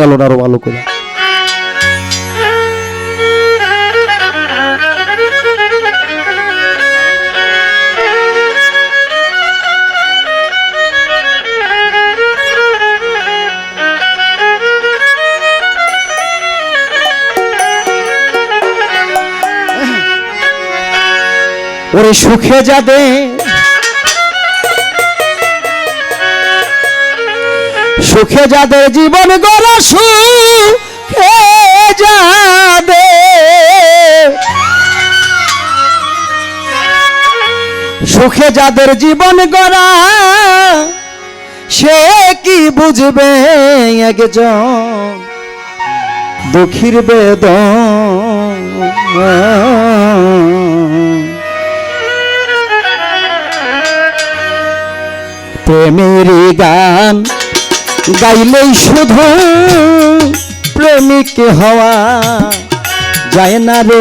গেল আরও ভালো করে। ওরে সুখে যাবে সুখে যাদের জীবন গড়া সুখে যাবে? সুখে যাদের জীবন গড়া, সে কি বুঝবে একজন? দুঃখীর বেদন। প্রেমের গান গাইলেই শুধু প্রেমিক হওয়া যায় না রে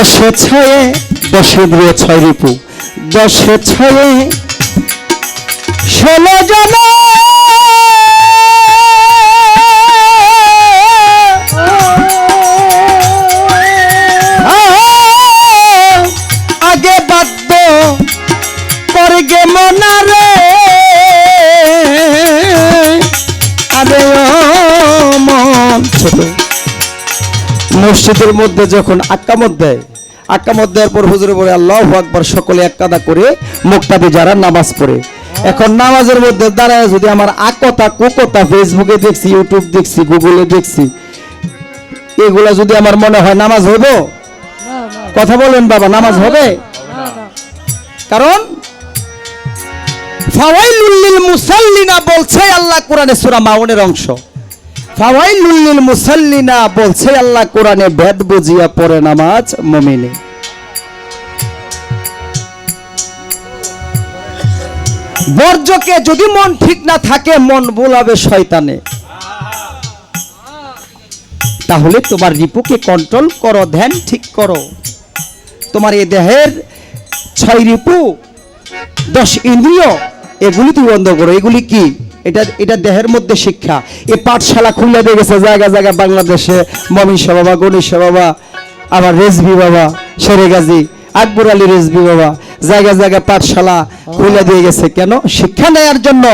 দশে ছয়ে, দশে দিয়ে ছয় রিপু। দশে ছয়ে ষোলো জন। আগে বাদ্য পরে গে মনারে আরে মন ছোট। মসজিদের মধ্যে যখন আক্কামত দেয় আক্কামত দেওয়ার পর হুজুরে বলে, আল্লাহ আকবার, সকলে এক কাদা করে মুক্তাদি যারা নামাজ পড়ে। এখন নামাজের মধ্যে দাঁড়ায় যদি আমার আকতা কুকতা ফেসবুকে দেখছি, ইউটিউব দেখছি, গুগলে দেখছি, এগুলা যদি আমার মনে হয় নামাজ হইব? কথা বলেন বাবা, নামাজ হবে? কারণ ফাওয়াইলুল মুসাল্লিনা বলছে আল্লাহ কোরআনে সূরা মাউনের অংশ। ফাওয়াইলুল মুসাল্লিনা বলছে, আল্লাহ কোরআনে ভেদ বুঝিয়া পড়ে নামাজ মুমিনে। বর্জ্যকে যদি মন ঠিক না থাকে, মন বোলাবে শয়তানে। তাহলে তোমার রিপুকে কন্ট্রোল করো, ধ্যান ঠিক করো। তোমার এই দেহের ছয় রিপু, দশ ইন্দ্রিয়, এগুলি তুমি বন্ধ করো। এগুলি কি? এটা এটা দেহের মধ্যে শিক্ষা। এ পাঠশালা খুলে দিয়ে গেছে, জায়গা জায়গা, বাংলাদেশে মমিষা বাবা গণেশা বাবা, আবার রেজবি বাবা শেরে গাজী আকবর আলী রেজবি বাবা। জায়গা জায়গা পাঠশালা খুলে দিয়ে গেছে। কেন? শিক্ষা নেয়ার জন্য,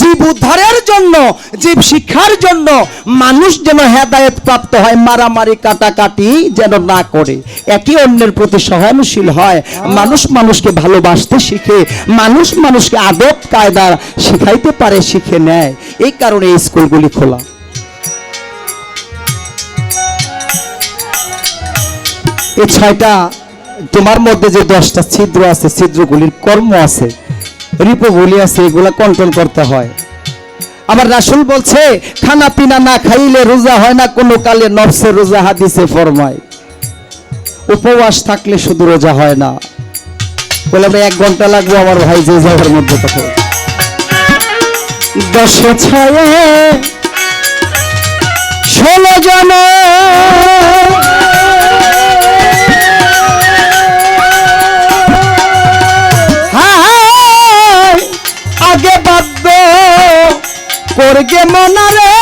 জীব উদ্ধারের জন্য, জীব শিক্ষার জন্য মানুষ যেন হেদায়েত প্রাপ্ত হয়, মারামারি কাটাকাটি যেন না করে। একে অন্যের প্রতি সহানুশীল হয়। মানুষ মানুষকে ভালোবাসতে শিখে, মানুষ মানুষকে আদব কায়দা শিখাইতে পারে, শিখে নেয়। এই কারণে এই স্কুলগুলি খোলা। এই ছয়টা তোমার মধ্যে যে দশটা ছিদ্র আছে, ছিদ্রগুলির কর্ম আছে, রিপোগুলি আছে, এগুলা কন্ট্রোল করতে হয়। আবার রাসুল বলছে, খানা পিনা না খাইলে রোজা হয় না, কোনো কালে নফসে রোজা হাদিসে ফরমায়। উপবাস থাকলে শুধু রোজা হয় না। বলে, আমরা এক ঘণ্টা লাগবো আমার ভাই যে জায়গার মধ্যে কথা। দশে ছয়ে ষোলো জন করগে মনারে।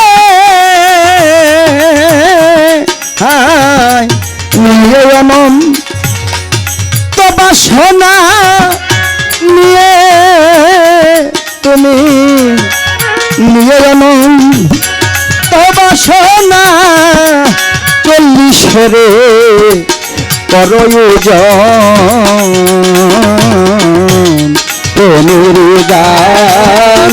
হায়, নিয়ে অনম তো বাসনা নিয়ে তুমি, নিয়ে অনম তো বাসনা চল্লিশেরে করয়োজন গান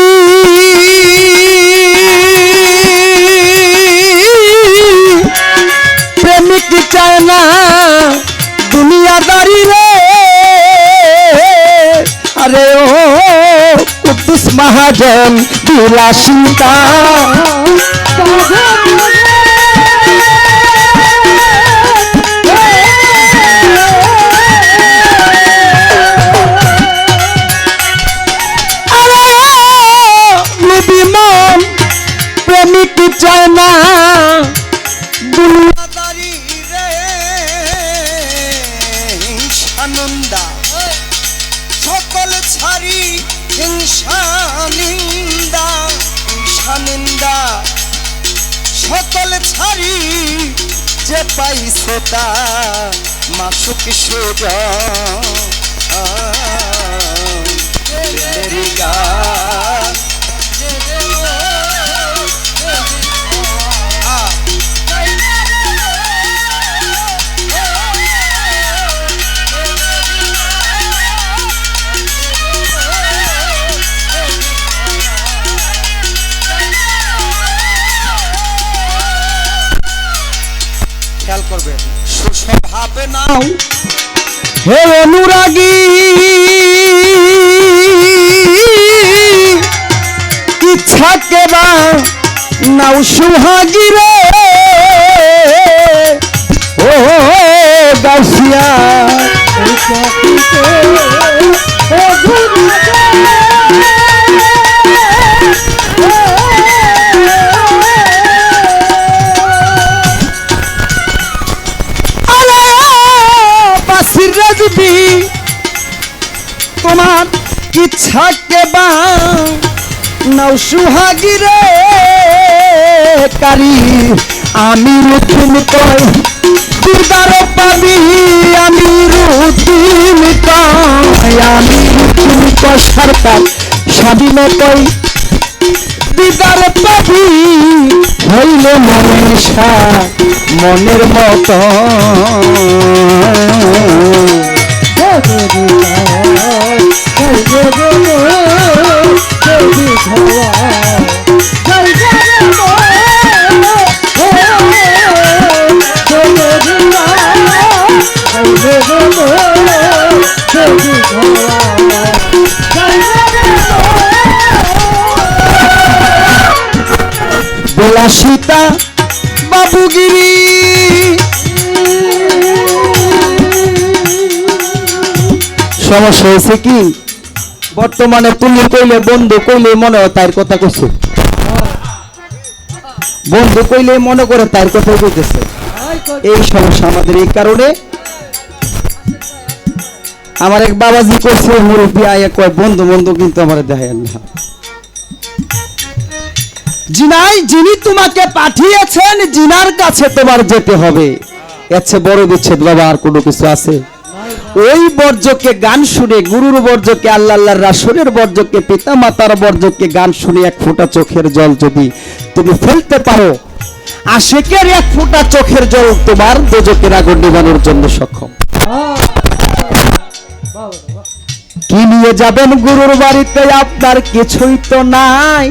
মহাজন বিলাসিতা। প্রেমিক চায় না হিংসা নিন্দা সকল ছাড়ি যে পাইছে তা মাসুক সোজা করবে। সুস্বভাবে নাও হে অনুরাগী ইচ্ছা কেবা নাও সুহাগী রে। ও গাছিয়া নাও সুহাগী কারি আমি রুথিন কয় দিদার পাবি আমি রুথিন কয় আমি রুথিন কয় সরকার স্বাধীন কয় দিদার পাবি হইলে মনের সা মনের মতো বিলাসিতা বাবুগিরি। সমস্যা হয়েছে কি? বর্তমানে তুমি কইলে, বন্ধু কইলে মনে হয় তার কথা কইছে। বন্ধু কইলে মনে করে তার কথা কইতেছে। এই সমস্যা আমাদের এই কারণে। আমার এক বাবাজি কইছে, মুরব্বী আয়া কয়, বন্ধু বন্ধু কিন্তু আমার দেখেন না। জিনাই যিনি তোমাকে পাঠিয়েছেন, জিনার কাছে তোমার যেতে হবে। এর বড় বিচ্ছেদ বাবা, আর কোনো কিছু আছে? ওই বর্জ্যকে গান শুনে, গুরুর বর্জ্যকে, আল্লাহ আল্লাহর রাসুলের বর্জ্যকে পিতা মাতার বর্জ্যকে গান শুনে এক ফোঁটা চোখের জল যদি তুমি ফেলতে পারো, আশেকের এক ফোঁটা চোখের জল তোমার দোজকের আগুন নিবানোর জন্য সক্ষম। কি নিয়ে যাবেন গুরুর বাড়িতে? আপনার কিছুই তো নাই।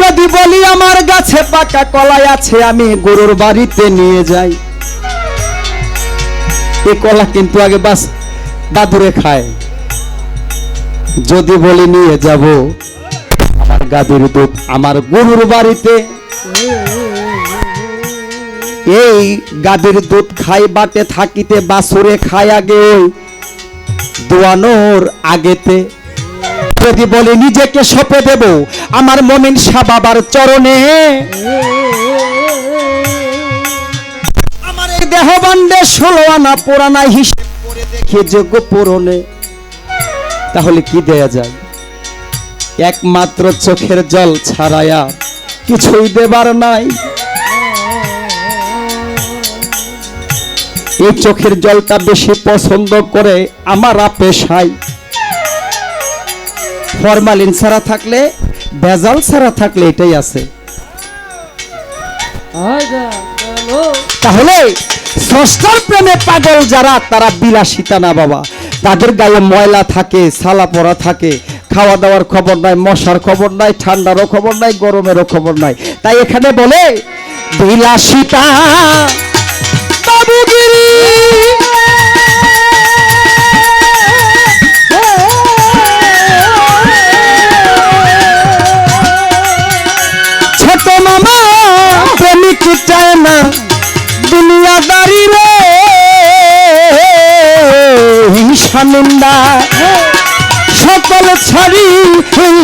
যদি বলি আমার গাছে পাকা কলাই আছে, আমি গরুর বাড়িতে নিয়ে যাই। এই কলা কিন্তু আগে বাস বাদুরে খায়। যদি বলি নিয়ে যাব, আমার গাদির দুধ আমার গরুর বাড়িতে। এই গাদির দুধ খাই বাটে থাকিতে বাসুরে খায় আগে দোয়ানোর আগেতে। যদি বলে, নিজেকে সপে দেব, আমার মমিন শাহ বাবার চরণে। আমার এই দেহবান্ডে ষোলো আনা পুরানা হিসেবে করে যোগ্য পূরণে। তাহলে কি দেয়া যায়? একমাত্র চোখের জল ছাড়ায়া কিছুই দেবার নাই। এই চোখের জলটা বেশি পছন্দ করে আমার পেশাই ফরমালিন ছাড়া থাকলে ভেজাল ছাড়া থাকলে এটাই আছে। তাহলে স্রষ্টার প্রেমে পাগল যারা তারা বিলাসিতা না বাবা। তাদের গায়ে ময়লা থাকে সালা পড়া থাকে। খাওয়া দাওয়ার খবর নাই মশার খবর নাই ঠান্ডারও খবর নাই গরমেরও খবর নাই। তাই এখানে বলে বিলাসিতা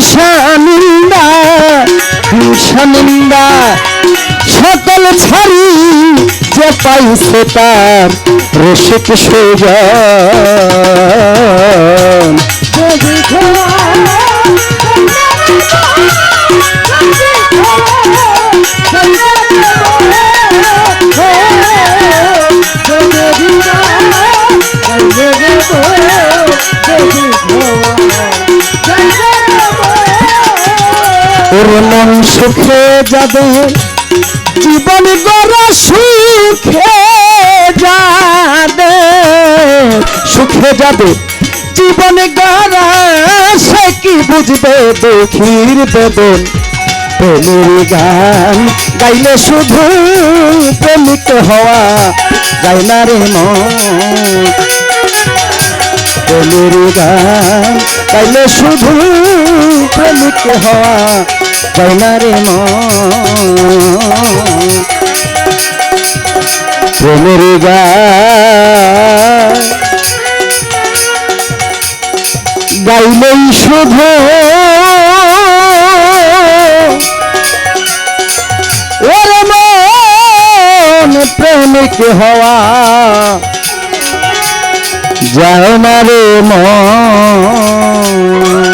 হিংসা নিশানিন্দা সকল ছাড়ি যে পাইছে তার রসিক সুজন। সুখে যাবে জীবন গড়া সুখে যাবে সুখে যাবে জীবন গড়া, সে কি বুঝবে দুঃখীর বেদন? প্রেমের গান গাইলে শুধু প্রেমিক হওয়া যায় না রে প্রেমের গান গাইলে শুধু প্রেমিক হওয়া যায় না রে প্রেমের গান গাইলেই শুধু ওরে প্রেমিক হওয়া। যায় না রে মন।